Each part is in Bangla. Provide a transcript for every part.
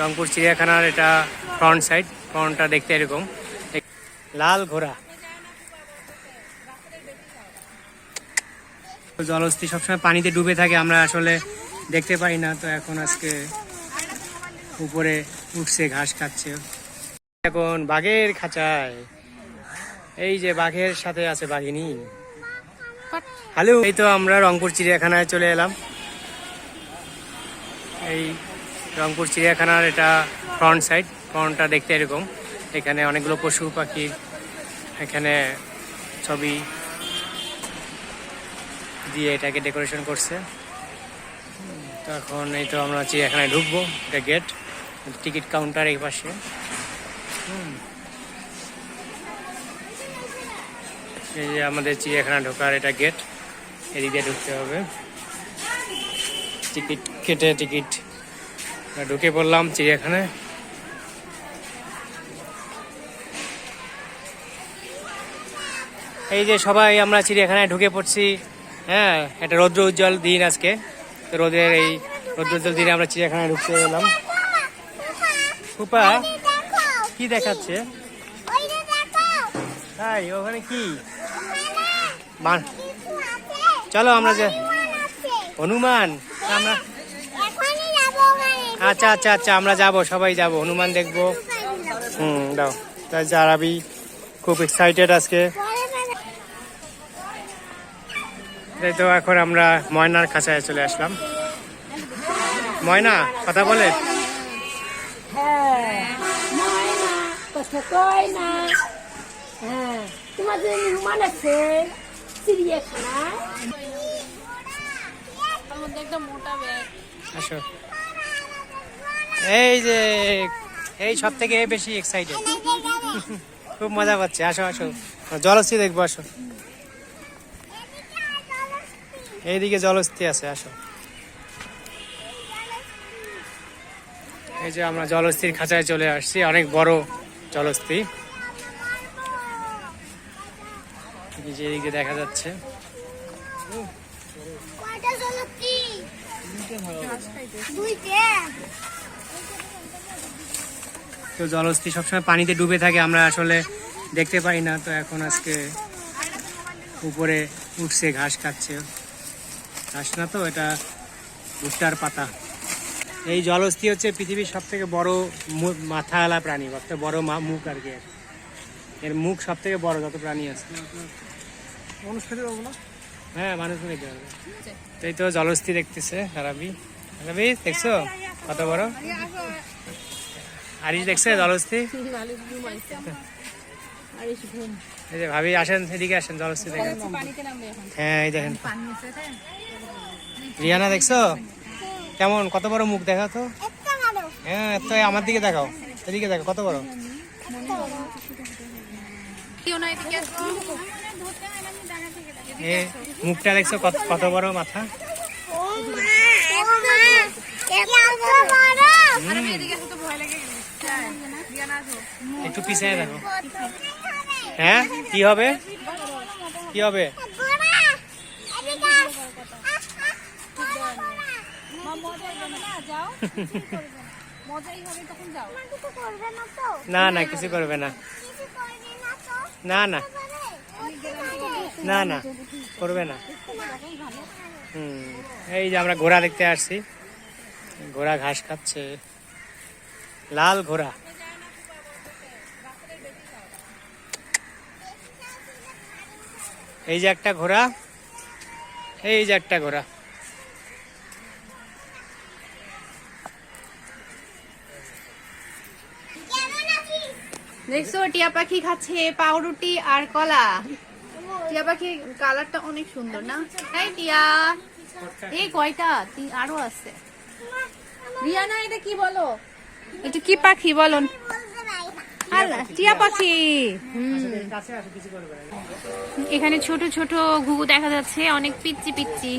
রংপুর চিড়িয়াখানার এটা ফ্রন্ট সাইড ফ্রন্টটা দেখতে এরকম। লাল ঘোড়া। জলস্থি সবসময় পানিতে ডুবে থাকে, আমরা আসলে দেখতে পাই না। তো এখন আজকে উপরে উঠছে, ঘাস খাচ্ছে। এখন বাঘের খাঁচায়। এই যে বাঘের সাথে আছে বাঘিনী। হ্যালো, এই তো আমরা রংপুর চিড়িয়াখানায় চলে এলাম। এই রংপুর চিড়িয়াখানার এটা ফ্রন্ট সাইড ফ্রন্টটা দেখতে এরকম। এখানে অনেকগুলো পশু পাখি, এখানে ছবি দিয়ে এটাকে ডেকোরেশন করছে। তখন এই তো আমরা চিড়িয়াখানায় ঢুকবো, এটা গেট টিকিট কাউন্টার এই পাশে। এই যে আমাদের চিড়িয়াখানা ঢোকার এটা গেট এদিক ঢুকতে হবে। টিকিট কেটে টিকিট ঢুকে পড়লাম চিড়িয়াখানায়। এই যে সবাই আমরা চিড়িয়াখানায় ঢুকে পড়ছি হ্যাঁ একটা রৌদ্র উজ্জ্বল দিন আজকে। রোদের এই রৌদ্র উজ্জ্বল দিনে আমরা চিড়িয়াখানায় ঢুকতে গেলাম ফুপা, কি দেখাচ্ছে? তাই, ওখানে কি? চলো আমরা যে হনুমান। আমরা আচ্ছা আচ্ছা আচ্ছা আমরা যাব সবাই যাব। হনুমান দেখব। হুম দাও। তাই জারাবি খুব এক্সাইটেড আজকে। এই তো এখন আমরা ময়নার খাঁচায় চলে আসলাম। ময়না কথা বলে? হ্যাঁ হ্যাঁ তোমাদের আছে? আসো। এই যে, এই সব থেকে বেশি এক্সাইটেড খুব মজা পাচ্ছে, আসো আসো। জলস্থি দেখব, আসো। এইদিকে জলস্থি আছে, আসো। এই যে আমরা জলস্থির খাঁচায় চলে আসছি, অনেক বড় জলস্থি। যে দেখা যাচ্ছে। তো জলস্থি সবসময় পানিতে ডুবে থাকে, আমরা আসলে দেখতে পাই না। তো এখন আজকে উপরে উঠছে, ঘাস খাচ্ছে। ঘাস না তো, এটা ভুট্টার পাতা। এই জলস্থি হচ্ছে পৃথিবীর সব থেকে বড় মাথাওয়ালা প্রাণী, সবথেকে বড় মুখ আর কি। এর। মুখ সব থেকে বড় যত প্রাণী আছে। হ্যাঁ মানুষ নিতে পারবে। তো এই তো জলস্থি দেখতেছে হারাবি হারাবি দেখছ? কত বড়? আরিশ দেখছে জলস্থি এই যে ভাবি আসেন এদিকে আসেন জলস্থি দেখেন। হ্যাঁ এই দেখেন। রিয়ানা দেখছ? কেমন? কত বড় মুখ দেখা তো? হ্যাঁ তো আমার দিকে দেখাও। এদিকে দেখো কত বড়? মুখটা দেখছ কত কত বড় মাথা? একটু পিছিয়ে দেখো। হ্যাঁ? কি হবে? কি হবে? না না, কিছু করবে না। না না। না না, করবে না। হুম, এই যে আমরা ঘোড়া দেখতে আসছি। ঘোড়া ঘাস খাচ্ছে। লাল ঘোড়া। এই যে একটা ঘোড়া, এই যে একটা ঘোড়া। দেখছ, টিয়া পাখি খাচ্ছে পাউরুটি আর কলা। টিয়া পাখির কালারটা অনেক সুন্দর, না? এই টিয়া, এই কয়টা? আরও আছে। রিয়ানা, এটা কি বলো? এটা কি পাখি বলুন? আল্লাহ টিয়া পাখি। এখানে ছোট ছোট ঘুঘু দেখা যাচ্ছে অনেক পিচ্চি পিচ্চি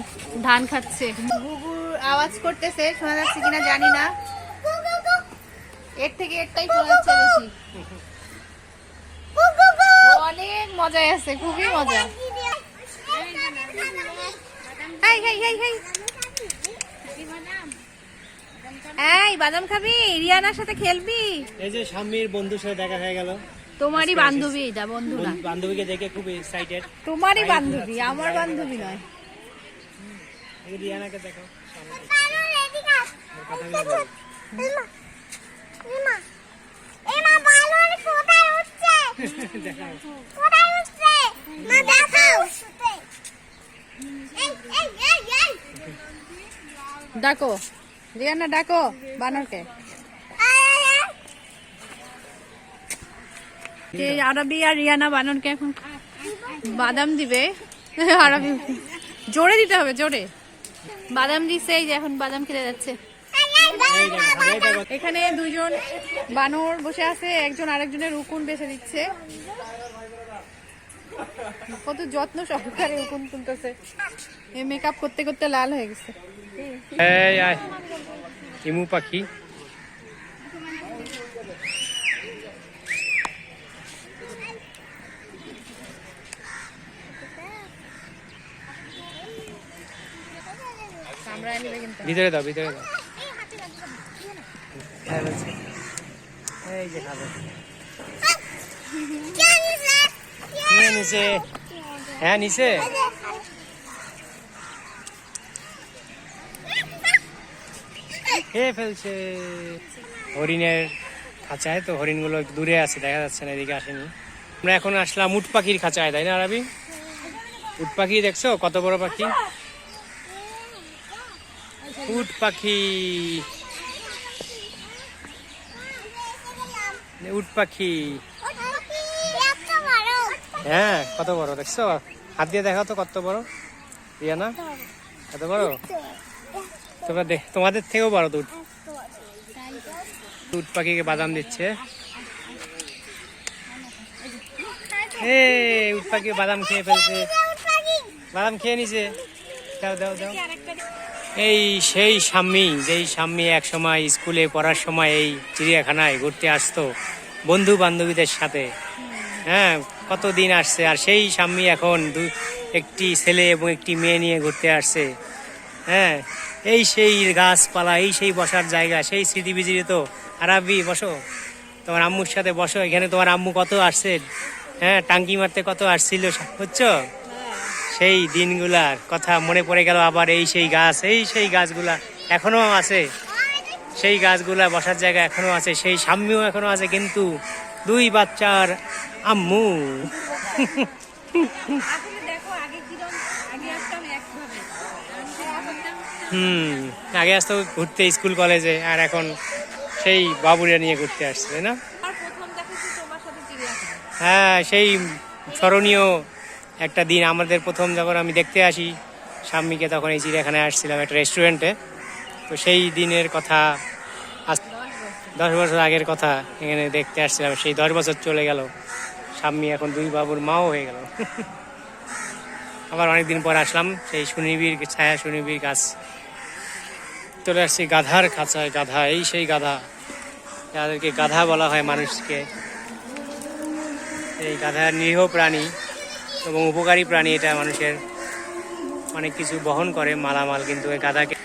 ধান খাচ্ছে। ঘুঘুর আওয়াজ করতেছে শোনা যাচ্ছে কিনা জানি না। এর থেকে এরটাই শোনা যাচ্ছে বেশি। অনেক মজায় আছে খুবই মজা। Hi hi hi hi. এই বাদাম খাবি? রিয়ানার সাথে খেলবি? এই যে স্বামীর বন্ধুর সাথে দেখা হয়ে গেল। তোমারই বান্ধবী এটা বন্ধু না বান্ধবীকে দেখে খুব এক্সাইটেড তোমারই বান্ধবী আমার বান্ধবী নয়। রিয়ানাকে দেখো ডাকো রিয়ানা, ডাকো, বানরকে। আরবি আর রিয়ানা, বানরকে এখন বাদাম দিবে? আরবি। জোরে দিতে হবে, জোরে। বাদাম দিচ্ছে, এই যে এখন বাদাম খেতে যাচ্ছে। এখানে দুজন বানর বসে আছে, একজন আরেকজনের উকুন বেছে দিচ্ছে কত যত্ন সহকারে উকুন তুলতেছে। এই মেকআপ করতে করতে লাল হয়ে গেছে। এই আয়। ইমু পাখি। ভিতরে দাও ভিতরে দাও। এই যে খাবে। নিয়ে হ্যাঁ নিচে খেয়ে ফেলছে। হরিণের খাঁচায়, তো হরিণগুলো একটু দূরে আছে, দেখা যাচ্ছে না, এদিকে আসেনি। আমরা এখন আসলাম উট পাখির খাঁচায়, তাই না, রাবি? উট পাখি দেখছ? কত বড় পাখি? উট পাখি। উট পাখি। হ্যাঁ কত বড়, দেখছ? হাত দিয়ে দেখাও তো কত বড়। রিয়ানা কত বড়? তোমরা দেখ তোমাদের থেকেও বড় দুধ। উট পাখিকে বাদাম দিচ্ছে। উট পাখি বাদাম খেয়ে ফেলছে। বাদাম খেয়ে নিছে। দাও দাও দাও। এই সেই স্বামী, যেই স্বামী এক সময় স্কুলে পড়ার সময় এই চিড়িয়াখানায় ঘুরতে আসতো বন্ধু বান্ধবীদের সাথে। হ্যাঁ কতদিন আসছে? আর সেই স্বামী এখন দু, একটি ছেলে এবং একটি মেয়ে নিয়ে ঘুরতে আসছে। হ্যাঁ এই সেই গাছপালা, এই সেই বসার জায়গা, সেই স্মৃতি বিজড়িত আরাবি বসো। তোমার আম্মুর সাথে বসো। এখানে তোমার আম্মু কত আসছে? হ্যাঁ টাঙ্কি মারতে কত আসছিল বুঝছ? সেই দিনগুলার কথা মনে পড়ে গেল আবার এই সেই গাছ, এই সেই গাছগুলা এখনও আছে। সেই গাছগুলা বসার জায়গা এখনও আছে। সেই সাম্যও এখনও আছে, কিন্তু দুই বাচ্চার আম্মু। হুম আগে আসতো ঘুরতে স্কুল কলেজে আর এখন সেই বাবুরা নিয়ে ঘুরতে আসছে তাই না? হ্যাঁ সেই স্মরণীয় একটা দিন। আমাদের প্রথম যখন আমি দেখতে আসি স্বামীকে তখন এই চিড়িয়াখানায় আসছিলাম একটা রেস্টুরেন্টে তো সেই দিনের কথা দশ বছর আগের কথা এখানে দেখতে আসছিলাম, সেই দশ বছর চলে গেল। স্বামী এখন দুই বাবুর মাও হয়ে গেল। আবার অনেকদিন পর আসলাম, সেই সুনিবির ছায়া সুনিবির গাছ। চলে আসছি গাধার খাঁচায়, গাধা, এই সেই গাধা। যাদেরকে গাধা বলা হয় মানুষকে। এই গাধা নিরীহ প্রাণী এবং উপকারী প্রাণী এটা মানুষের। অনেক কিছু বহন করে মালামাল, কিন্তু এই গাধাকে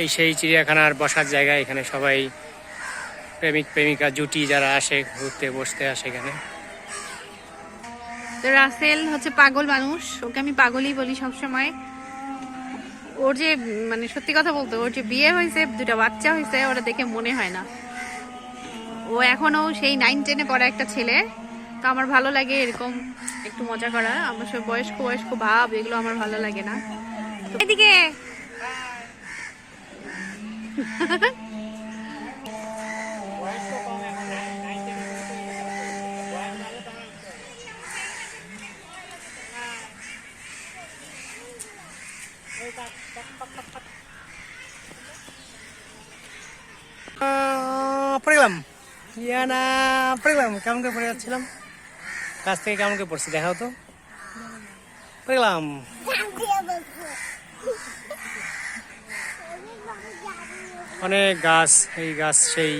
এই সেই চিড়িয়াখানার বসার জায়গা এখানে সবাই প্রেমিক প্রেমিকা জুটি যারা আসে, ঘুরতে, বসতে আসে এখানে। তো রাসেল হচ্ছে পাগল মানুষ। ওকে আমি পাগলই বলি সবসময়। ওর যে মানে সত্যি কথা বলতে, ওর যে বিয়ে হয়েছে, দুটা বাচ্চা হয়েছে, ওটা দেখে মনে হয় না। ও এখনও সেই নাইন টেনে পড়া একটা ছেলে। তো আমার ভালো লাগে এরকম একটু মজা করা। আমার সব বয়স্ক বয়স্ক ভাব এগুলো আমার ভালো লাগে না। এদিকে পড়ে গেলাম ইয়ানা পড়ে গেলাম, কেমন করে পড়ে যাচ্ছিলাম? কাছ থেকে কেমন করে পড়ছি, দেখাও তো। অনেক গাছ, এই গাছ সেই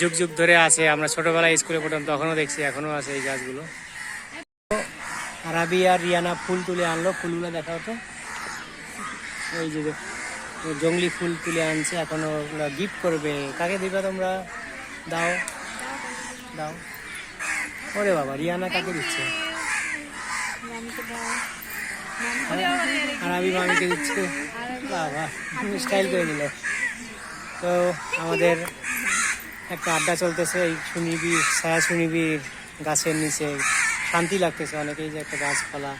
যুগ যুগ ধরে আছে, আমরা ছোটবেলায় স্কুলে পড়তাম, তখনও দেখছি এখনও আছে এই গাছগুলো। রাবি আর রিয়ানা ফুল তুলে আনলো, ফুলগুলো দেখাও তো। এই যে জঙ্গলি ফুল তুলে আনছে এখনও গিফট করবে। কাকে দিবে তোমরা? দাও। দাও। ওরে বাবা, রিয়ানা কাকে দিচ্ছে? আর আমি মামিকে দিচ্ছে। বাবা স্টাইল করে নিল। তো আমাদের একটা আড্ডা চলতেছে, এই শুনিবি ছায়া সুনিবির গাছের নিচে। শান্তি লাগতেছে অনেকেই যে একটা গাছপালা।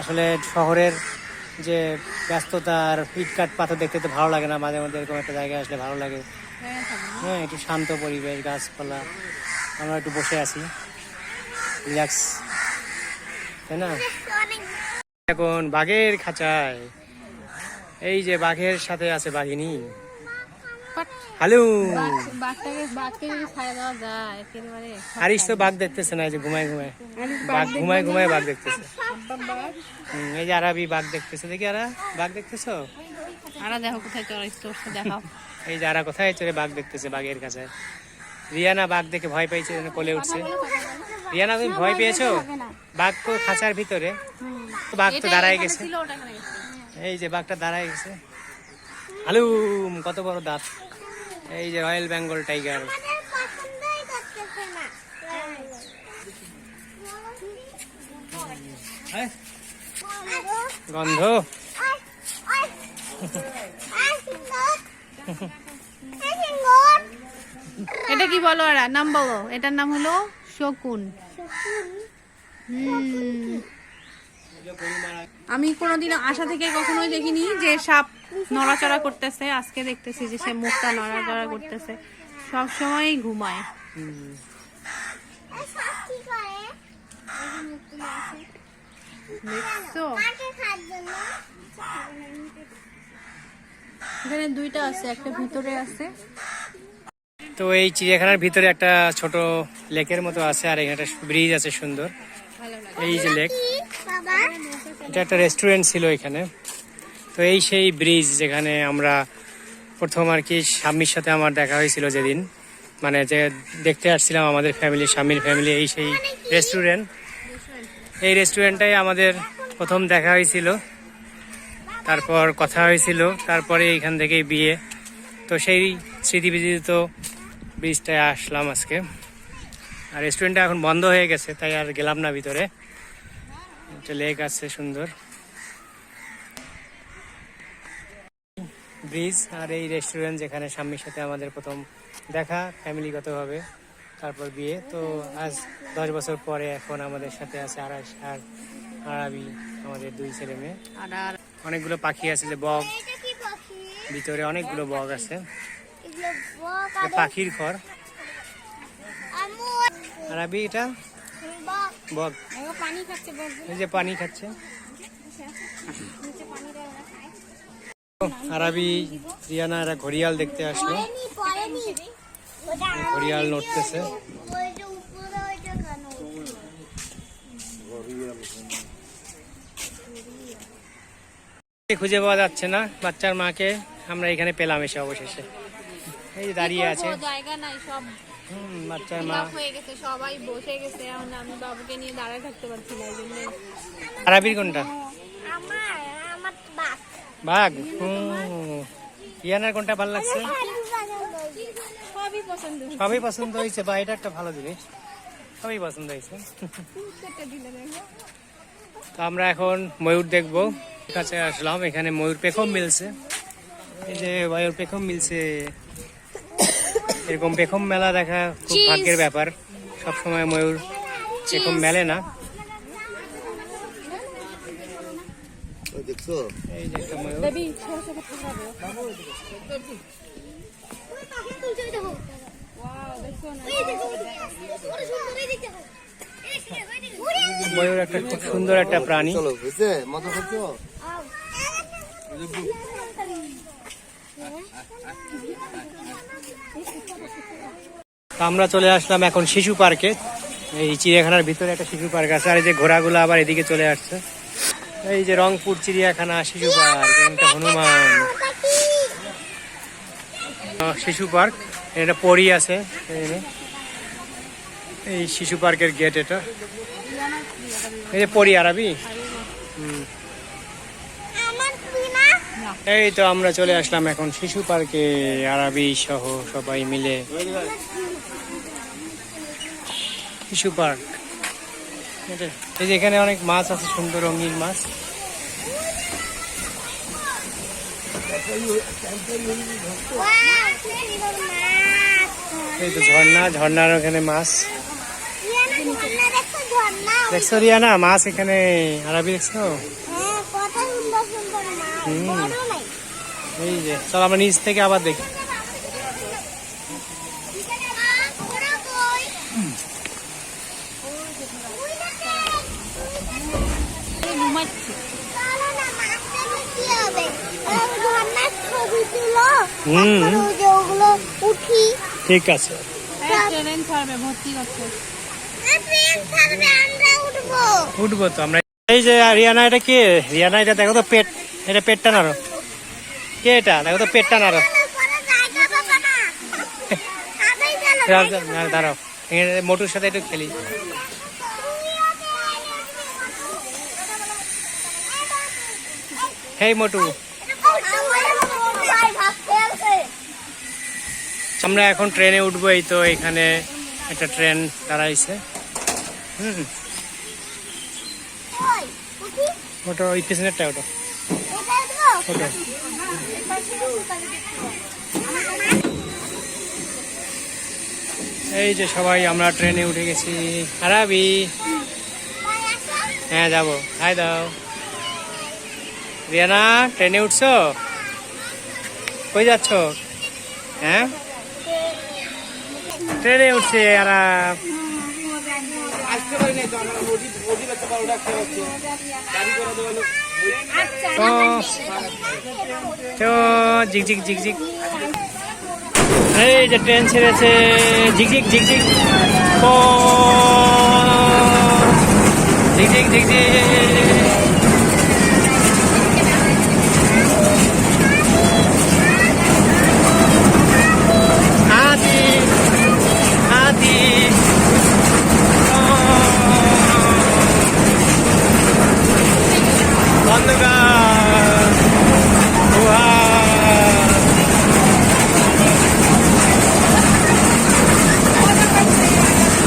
আসলে শহরের যে ব্যস্ততা আর পিটকাট পাথর দেখতে তো ভালো লাগে না, মাঝে মধ্যে এরকম একটা জায়গায় আসলে ভালো লাগে। হ্যাঁ একটু শান্ত পরিবেশ, গাছপালা। আমরা একটু বসে আছি। রিল্যাক্স তাই না? এখন বাঘের খাঁচায়। এই যে বাঘের সাথে আছে বাঘিনী। তো বাঘ দেখতেছে না, এই যে ঘুমায় ঘুমায়। বাঘ ঘুমায় ঘুমায় বাঘ দেখতেছে। এই যে বাঘ দেখতেছে। দেখি আরা, বাঘ দেখতেছো? আরা, দেখো কোথায় তোর এই যারা কোথায়? চলে বাঘ দেখতেছে, বাঘের কাছে। রিয়ানা বাঘ দেখে ভয় পেয়েছে কোলে উঠছে। রিয়ানা, তুমি ভয় পেয়েছ? বাঘ তো খাঁচার ভিতরে। তো বাঘ তো দাঁড়ায় গেছে। এই যে বাঘটা দাঁড়ায় গেছে। আলু কত বড় দাঁত। এই যে রয়্যাল বেঙ্গল টাইগার। গন্ধ? এটা কি বলো আরা? নাম বলো। এটার নাম হলো শকুন। আমি কোনোদিন আশা থেকে কখনোই দেখিনি যে সাপ নড়াচড়া করতেছে। আজকে দেখতেছি যে সে মুখটা নড়াচড়া করতেছে। সব সময়ই ঘুমায়। দেখছ? এখানে দুইটা আছে, একটা ভিতরে আছে। তো এই চিড়িয়াখানার ভিতরে একটা ছোট লেকের মতো আছে, আর এখানে একটা ব্রিজ আছে সুন্দর। এই যে লেক, এটা একটা রেস্টুরেন্ট ছিল এখানে। তো এই সেই ব্রিজ যেখানে আমরা প্রথম আর কি স্বামীর সাথে আমার দেখা হয়েছিল যেদিন। মানে যে দেখতে আসছিলাম আমাদের ফ্যামিলি স্বামীর ফ্যামিলি এই সেই রেস্টুরেন্ট। এই রেস্টুরেন্টটাই আমাদের প্রথম দেখা হয়েছিল। তারপর কথা হয়েছিল, তারপরে এইখান থেকেই বিয়ে। তো সেই স্মৃতিবিদিত ব্রিজটায় আসলাম আজকে। আর রেস্টুরেন্টটা এখন বন্ধ হয়ে গেছে, তাই আর গেলাম না ভিতরে। একটা লেক আছে সুন্দর। ব্রিজ আর এই রেস্টুরেন্ট যেখানে স্বামীর সাথে আমাদের প্রথম দেখা ফ্যামিলিগতভাবে তারপর বিয়ে। তো আজ দশ বছর পরে এখন আমাদের সাথে আছে আড়াইশ আর আরবি, আমাদের দুই ছেলে মেয়ে। অনেকগুলো পাখি আছে যে বগ ভিতরে অনেকগুলো বক আছে। পাখির ঘর। আরবি এটা? বলব এই যে পানি খাচ্ছে আরবি রিয়ানা এরা ঘড়িয়াল দেখতে আসলো। ঘড়িয়াল নড়তেছে ওইটা উপরে ওইটা কেন খুঁজে পাওয়া যাচ্ছে না। বাচ্চার মাকে আমরা এখানে পেলাম এসে অবশেষে। এই যে দাঁড়িয়ে আছে। জায়গা নাই সব। বাচ্চার মা। হয়ে গেছে সবাই বসে গেছে। এখন আমি বাবুকে নিয়ে দাঁড়ায় থাকতে পারছি না এই জন্য। কোনটা? আমার আমার বাপ বাঘ? হুম। রিয়ানার কোনটা ভালো লাগছে? সবই পছন্দ সবই পছন্দ হয়েছে বা এটা একটা ভালো জিনিস। সবই পছন্দ হয়েছে। তো আমরা এখন ময়ূর দেখব। কাছে আসলাম এখানে ময়ূর পেখম মিলছে। এই যে ময়ূর পেখম মিলছে। এরকম পেখম মেলা দেখা খুব ভাগ্যের ব্যাপার। সব সময় ময়ূর পেখম মেলে না। এই যে একটা ময়ূর। বেবি ছোট ছোট ময়ূর একটা খুব সুন্দর একটা প্রাণী। চলো মজা করছ? আমরা চলে আসলাম এখন শিশু পার্কে। এই চিড়িয়াখানার ভিতরে একটা শিশু পার্ক আছে, আর এই যে ঘোড়াগুলো আবার এদিকে চলে আসছে। এই যে রংপুর চিড়িয়াখানা শিশু পার্ক হনুমান। শিশু পার্ক, এটা পরি আছে এই শিশু পার্কের গেট এটা। এই যে পরি আরবি হুম আমার বিনা না এই তো আমরা চলে আসলাম এখন শিশু পার্কে আরবি সহ সবাই মিলে শিশু পার্ক এই যে এখানে অনেক মাছ আছে সুন্দর রঙিন মাছ। এই তো ঝর্ণা ঝর্ণার ওখানে মাছ দেখছ? দেখছ রিয়ানা মাছ এখানে আরবি দেখছ হ্যাঁ। হুম। এই যে চল আমরা নিচ থেকে আবার দেখি। ঠিক আছে। উঠবো। তো আমরা এই যে রিয়ানা এটা কে? রিয়ানা এটা দেখো তো পেট এটা পেটটা নাড়ো। কে এটা? দেখো তো পেটটা নাড়ো। দাঁড়াও, মোটুর সাথে একটু খেলি। হেই মোটু। আমরা এখন ট্রেনে উঠবো এই তো এখানে একটা ট্রেন দাঁড়াইছে। হুম। ওটা ওই পিছনেরটা ওটা। ওটা। এই যে সবাই, আমরা ট্রেনে উঠে গেছি। আরাবি হ্যাঁ যাব। হাই দাও। রিয়ানা, ট্রেনে উঠছো? কই যাচ্ছ? হ্যাঁ? ট্রেনে উঠছে আরাম তো তো ঝিক ঝিক ঝিক ঝিক। এই যে ট্রেন ছেড়েছে ঝিকঝিক ঝিকঝিক ঝিক ঝিক। ও ঝিক ঝিক ঝিক ঝিক হাতি হাতি অন্ধকার গুহা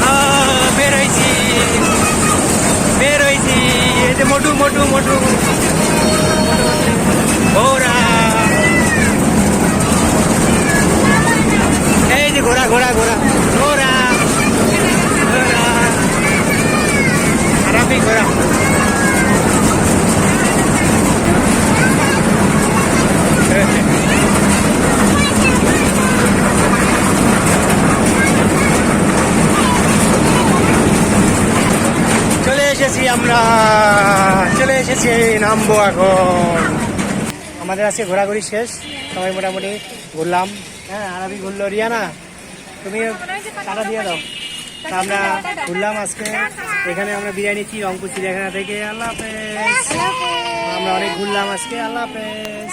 আহ, বের হয়েছি বের হয়েছি এই যে মোটু মোটু মোটু ঘোড়া এই যে ঘোড়া ঘোড়া ঘোড়া ঘোড়া ঘোড়া আরামি ঘোড়া চলে এসেছি আমরা এসেছি, নামবো এখন। আমাদের আছে ঘোরাঘুরি শেষ, সবাই মোটামুটি ঘুরলাম। হ্যাঁ আর আমি ঘুরলো। রিয়ানা, তুমি টাকা দিয়ে দাও। আমরা ঘুরলাম আজকে। এখানে আমরা বিরিয়ানি নিচ্ছি রংপুর চিড়িয়াখানা থেকে। আল্লাহ হাফেজ। আমরা অনেক ঘুরলাম আজকে। আল্লাহ হাফেজ।